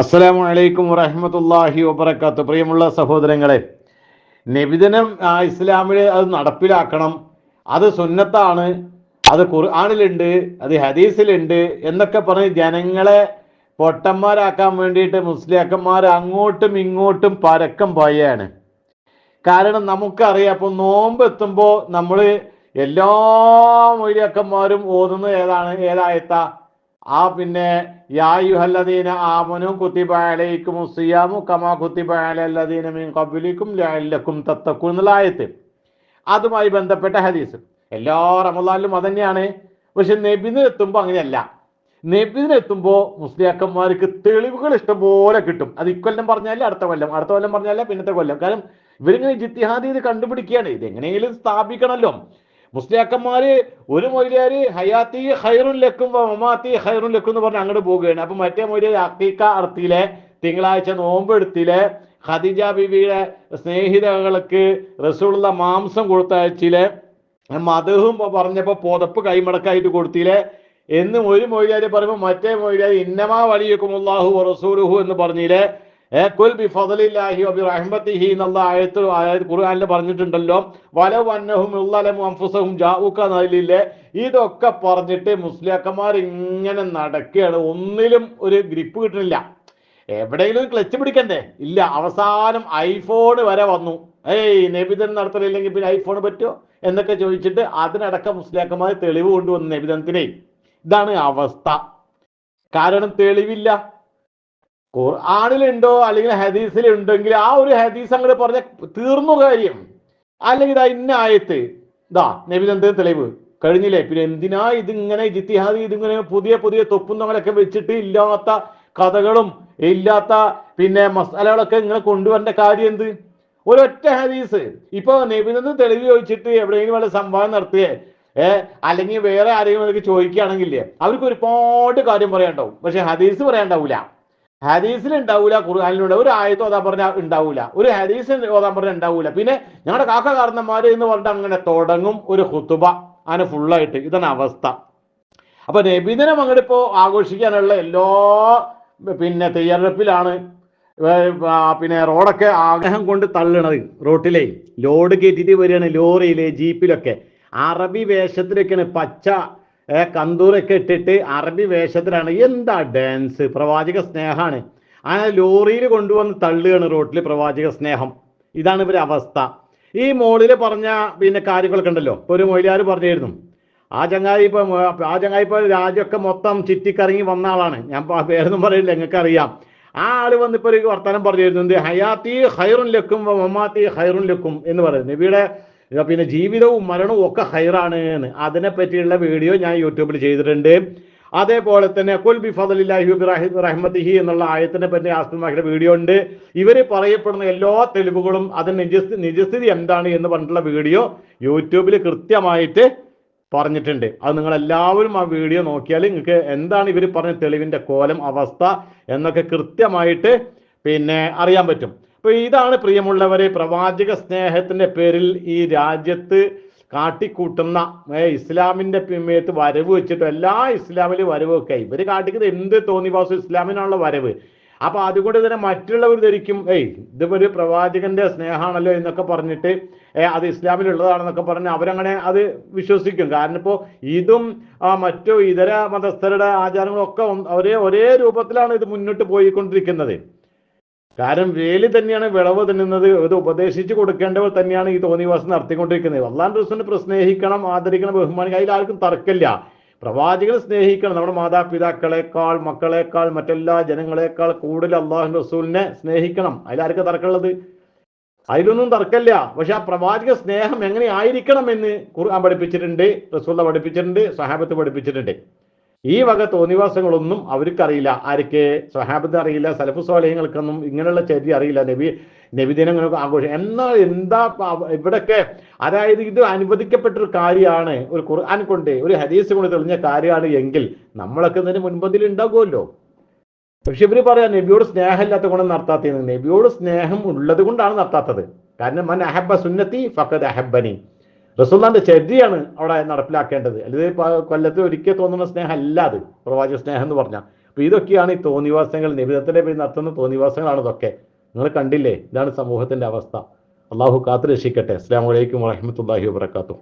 അസ്സലാമു അലൈക്കും വറഹ്മത്തുള്ളാഹി വബറകാത്ത്. പ്രിയമുള്ള സഹോദരങ്ങളെ നബിദിനം ഇസ്ലാമിൽ അത് നടപ്പിലാക്കണം. അത് സുന്നത്താണ് അത് ഖുർആാനിലുണ്ട് അത് ഹദീസിലുണ്ട് എന്നൊക്കെ പറഞ്ഞ് ജനങ്ങളെ പൊട്ടന്മാരാക്കാൻ വേണ്ടിയിട്ട് മുസ്ലിയാക്കന്മാർ അങ്ങോട്ടും ഇങ്ങോട്ടും പരക്കം പോയാണ് കാരണം നമുക്കറിയാം അപ്പോൾ നോമ്പ് എത്തുമ്പോൾ നമ്മൾ എല്ലാ മൊയ്ലിയാക്കന്മാരും ഓതുന്നത് ഏതാണ്? ഏതായത്ത? ആ പിന്നെ യായുഹല്ലദീന ആമനു കുത്തിബ സിയാമു കമാ കുത്തിബ അലല്ലദീന മീൻ കബുലിക്കും ലഅല്ലക്കും തത്തക്കും എന്നുള്ള ആയത്ത്. അതുമായി ബന്ധപ്പെട്ട ഹദീസ്. എല്ലാ റമദാനിലും അതന്നെയാണ്. പക്ഷെ നബിന് എത്തുമ്പോൾ അങ്ങനെയല്ല. നബിന് എത്തുമ്പോൾ മുസ്ലിയാക്കന്മാർക്ക് തെളിവുകൾ ഇഷ്ടംപോലെ കിട്ടും. അത് ഇക്കൊല്ലം പറഞ്ഞാലേ അടുത്ത കൊല്ലം അടുത്ത കൊല്ലം പറഞ്ഞാലേ പിന്നത്തെ കൊല്ലം. കാരണം ഇവരിങ്ങനെ ജിത്തിഹാദി ഇത് കണ്ടുപിടിക്കുകയാണ്. ഇത് എങ്ങനെയെങ്കിലും സ്ഥാപിക്കണമല്ലോ മുസ്ലിയാക്കന്മാര് ഒരു മൊയ്ലിയാര് ഹയാത്തി ഹൈറുൻ ലക്കും മമാത്തി ഹൈറുൻ ലക്കും എന്ന് പറഞ്ഞ് അങ്ങോട്ട് പോവുകയാണ്. അപ്പൊ മറ്റേ മൊയ്ലിയ അക്കീക്ക അർത്തിയിലെ തിങ്കളാഴ്ച നോമ്പ് എടുത്തിലെ ഖദീജ ബിബിയുടെ സ്നേഹിതകൾക്ക് റസൂലുള്ള മാംസം കൊടുത്തയച്ചിലെ മതവും പറഞ്ഞപ്പോ പുതപ്പ് കൈമടക്കായിട്ട് കൊടുത്തിലെ എന്ന് ഒരു മൊയ്ലിയാര് പറയുമ്പോൾ മറ്റേ മൊയ്ലിയാരി ഇന്നമാ വലിയക്കുമുല്ലാഹു റസൂലുഹു എന്ന് പറഞ്ഞില്ലേ ഖുർആനിൽ പറഞ്ഞിട്ടുണ്ടല്ലോ. വല അന്നഹും ഉള്ളലമു അംഫുസഹും ജാഊക ഇതൊക്കെ പറഞ്ഞിട്ട് മുസ്ലിയാക്കന്മാർ ഇങ്ങനെ നടക്കുകയാണ്. ഒന്നിലും ഒരു ഗ്രിപ്പ് കിട്ടുന്നില്ല. എവിടെയെങ്കിലും ക്ലച്ച് പിടിക്കണ്ടേ? ഇല്ല. അവസാനം ഐഫോൺ വരെ വന്നു. ഏയ് നബിതൻ നടത്തലില്ലെങ്കിൽ പിന്നെ ഐഫോൺ പറ്റുമോ? എന്നൊക്കെ ചോദിച്ചിട്ട് അതിനടക്കം മുസ്ലിയാക്കന്മാർ തെളിവ് കൊണ്ടുവന്നു നബിതനത്തിനെ ഇതാണ് അവസ്ഥ. കാരണം തെളിവില്ല. ഖുർആാനിലുണ്ടോ അല്ലെങ്കിൽ ഹദീസിൽ ഉണ്ടെങ്കിൽ ആ ഒരു ഹദീസ് അങ്ങോട്ട് പറഞ്ഞ തീർന്നു കാര്യം. അല്ലെങ്കിൽ ഇതാ ഇന്ന ആയത്ത്. ഇതാ നബിതന്ത തെളിവ്. കഴിഞ്ഞില്ലേ? പിന്നെ എന്തിനാ ഇതിങ്ങനെ ജിത്തിഹാദ് ഇതിങ്ങനെ പുതിയ പുതിയ തൊപ്പുന്നങ്ങളൊക്കെ വെച്ചിട്ട് ഇല്ലാത്ത കഥകളും ഇല്ലാത്ത പിന്നെ മസാലകളൊക്കെ ഇങ്ങനെ കൊണ്ടുവരേണ്ട കാര്യം എന്ത്? ഒരൊറ്റ ഹദീസ്. ഇപ്പൊ നബിതന്ത് തെളിവ് ചോദിച്ചിട്ട് എവിടെയെങ്കിലും വല്ല സംഭവം നടത്തിയേ ഏർ അല്ലെങ്കിൽ വേറെ ആരെങ്കിലും ചോദിക്കുകയാണെങ്കിൽ അവർക്ക് ഒരുപാട് കാര്യം പറയാണ്ടാവും പക്ഷെ ഹദീസ് പറയാണ്ടാവൂല ഹദീസിൽ ഉണ്ടാവൂല ഖുർആാനിലൂടെ ഒരു ആയത്ത് ഓതാൻ പറഞ്ഞാൽ ഉണ്ടാവൂല. ഒരു ഹദീസിൽ ഓതാൻ പറഞ്ഞാൽ ഉണ്ടാവൂല. പിന്നെ ഞങ്ങളുടെ കാക്ക കാരണന്മാര് എന്ന് പറഞ്ഞിട്ട് അങ്ങനെ തുടങ്ങും ഒരു ഹുത്തുബ അങ്ങനെ ഫുള്ളായിട്ട്. ഇതാണ് അവസ്ഥ. അപ്പൊ നബിദിനം അങ്ങോട്ട് ഇപ്പോ ആഘോഷിക്കാനുള്ള എല്ലാ പിന്നെ തയ്യാറെടുപ്പിലാണ് പിന്നെ റോഡൊക്കെ ആഗ്രഹം കൊണ്ട് തള്ളണത്. റോട്ടിലെ ലോഡ് കയറ്റിട്ട് വരികയാണ് ലോറിയിലെ ജീപ്പിലൊക്കെ. അറബി വേഷത്തിലൊക്കെയാണ് പച്ച കന്തൂറൊക്കെ ഇട്ടിട്ട് അറബി വേഷത്തിലാണ്. എന്താ ഡാൻസ് പ്രവാചക സ്നേഹമാണ് ആ ലോറിയിൽ കൊണ്ടുവന്ന് തള്ളുകയാണ് റോട്ടിൽ പ്രവാചക സ്നേഹം. ഇതാണ് ഇവരുടെ അവസ്ഥ. ഈ മോളിൽ പറഞ്ഞ പിന്നെ കാര്യങ്ങളൊക്കെ ഉണ്ടല്ലോ. ഒരു മൊയിലാർ പറഞ്ഞിരുന്നു. ആ ചങ്ങായി ആ ചങ്ങായി ഇപ്പൊ രാജ്യമൊക്കെ മൊത്തം ചുറ്റിക്കറങ്ങി വന്ന ആളാണ്. ഞാൻ പേരൊന്നും പറയില്ല നിങ്ങൾക്ക് അറിയാം ആ ആൾ വന്നിപ്പോ ഒരു വർത്തമാനം പറഞ്ഞിരുന്നു. ഹയാത്തി ഹൈറുൻ ലക്കും മമാത്തി ഹൈറുൻ ലക്കും എന്ന് പറയുന്നത് ഇതാ പിന്നെ ജീവിതവും മരണവും ഒക്കെ ഹൈറാണ് എന്ന്. അതിനെ പറ്റിയുള്ള വീഡിയോ ഞാൻ യൂട്യൂബിൽ ചെയ്തിട്ടുണ്ട്. അതേപോലെ തന്നെ കുൽ ബി ഫദലില്ലാഹി വബി റഹി- റഹ്മത്തിഹി എന്നുള്ള ആയത്തിനെ പറ്റി ആസ്തമാക്കിയ വീഡിയോ ഉണ്ട്. ഇവർ പറയപ്പെടുന്ന എല്ലാ തെളിവുകളും അതിന് നിജസ്ഥി നിജസ്ഥിതി എന്താണ് എന്ന് പറഞ്ഞിട്ടുള്ള വീഡിയോ യൂട്യൂബിൽ കൃത്യമായിട്ട് പറഞ്ഞിട്ടുണ്ട്. അത് നിങ്ങൾ എല്ലാവരും ആ വീഡിയോ നോക്കിയാൽ നിങ്ങൾക്ക് എന്താണ് ഇവർ പറഞ്ഞ തെളിവിന്റെ കോലം അവസ്ഥ എന്നൊക്കെ കൃത്യമായിട്ട് പിന്നെ അറിയാൻ പറ്റും. അപ്പൊ ഇതാണ് പ്രിയമുള്ളവരെ പ്രവാചക സ്നേഹത്തിന്റെ പേരിൽ ഈ രാജ്യത്ത് കാട്ടിക്കൂട്ടുന്ന ഇസ്ലാമിന്റെ പിമയത്ത് വരവ് വെച്ചിട്ട് എല്ലാ ഇസ്ലാമിലും വരവൊക്കെ. ഇവർ കാട്ടിക്കുന്നത് എന്ത് തോന്നിവാസം ഇസ്ലാമിനുള്ള വരവ്. അപ്പൊ അതുകൊണ്ട് തന്നെ മറ്റുള്ളവർ ധരിക്കും ഏയ് ഇതിപ്പോ ഒരു പ്രവാചകന്റെ സ്നേഹമാണല്ലോ എന്നൊക്കെ പറഞ്ഞിട്ട് അത് ഇസ്ലാമിലുള്ളതാണെന്നൊക്കെ പറഞ്ഞ് അവരങ്ങനെ അത് വിശ്വസിക്കും. കാരണം ഇപ്പോൾ ഇതും മറ്റു ഇതര മതസ്ഥരുടെ ആചാരങ്ങളൊക്കെ ഒരേ ഒരേ രൂപത്തിലാണ് ഇത് മുന്നോട്ട് പോയിക്കൊണ്ടിരിക്കുന്നത്. കാരണം വേലി തന്നെയാണ് വിളവ് തിന്നുന്നത് ഇത് ഉപദേശിച്ചു കൊടുക്കേണ്ടവർ തന്നെയാണ് ഈ തോന്നിവാസം നടത്തിക്കൊണ്ടിരിക്കുന്നത്. അള്ളാൻ റസൂലിനെ പ്രസ്നേഹിക്കണം ആദരിക്കണം ബഹുമാനിക്കണം അതിൽ ആർക്കും തർക്കമില്ല. പ്രവാചകനെ സ്നേഹിക്കണം. നമ്മുടെ മാതാപിതാക്കളെക്കാൾ മക്കളെക്കാൾ മറ്റെല്ലാ ജനങ്ങളെക്കാൾ കൂടുതൽ അള്ളാഹു റസൂലിനെ സ്നേഹിക്കണം. അതിലാർക്ക് തർക്കമുള്ളത്? അതിലൊന്നും തർക്കമില്ല. പക്ഷെ ആ പ്രവാചക സ്നേഹം എങ്ങനെ ആയിരിക്കണം എന്ന് ഖുർആൻ പഠിപ്പിച്ചിട്ടുണ്ട് റസൂല പഠിപ്പിച്ചിട്ടുണ്ട് സഹാബത്ത് പഠിപ്പിച്ചിട്ടുണ്ട്. ഈ വക തോന്നിവാസങ്ങളൊന്നും അവർക്കറിയില്ല. ആർക്ക് സ്വഹാബത്ത് അറിയില്ല സലഫു സ്വാലയങ്ങൾക്കൊന്നും ഇങ്ങനെയുള്ള ചരി അറിയില്ല. നബി നബിദിനങ്ങളൊക്കെ ആഘോഷം എന്നാൽ എന്താ ഇവിടൊക്കെ അതായത് ഇത് അനുവദിക്കപ്പെട്ടൊരു കാര്യമാണ്. ഒരു ഖുർആൻ കൊണ്ട് ഒരു ഹദീസ് കൊണ്ട് തെളിഞ്ഞ കാര്യമാണ് എങ്കിൽ നമ്മളൊക്കെ ഇതിന് മുൻപന്തിൽ ഉണ്ടാകുമല്ലോ. പക്ഷെ ഇവർ പറയാം നബിയോട് സ്നേഹമില്ലാത്ത കൊണ്ട് നടത്താത്തത്. നബിയോട് സ്നേഹം ഉള്ളത് കൊണ്ടാണ് നടത്താത്തത്. കാരണം മൻ അഹബ സുന്നത്തി ഫക്കത് അഹബനി റസൂല്ലാന്റെ ചര്യയാണ് അവിടെ നടപ്പിലാക്കേണ്ടത്. അല്ലെങ്കിൽ കൊല്ലത്ത് ഒരിക്കൽ തോന്നുന്ന സ്നേഹം അല്ല അത്. പ്രവാചക സ്നേഹം എന്ന് പറഞ്ഞാൽ. അപ്പൊ ഇതൊക്കെയാണ് ഈ തോന്നിവാസങ്ങൾ നിബിധത്തിന്റെ പേര് നടത്തുന്ന തോന്നിവാസങ്ങളാണ് ഇതൊക്കെ. നിങ്ങൾ കണ്ടില്ലേ? ഇതാണ് സമൂഹത്തിന്റെ അവസ്ഥ. അള്ളാഹു കാത്തു രക്ഷിക്കട്ടെ അസ്സാം വലൈക്കും വാഹമത്തല്ലാഹി വാബർക്കാത്തു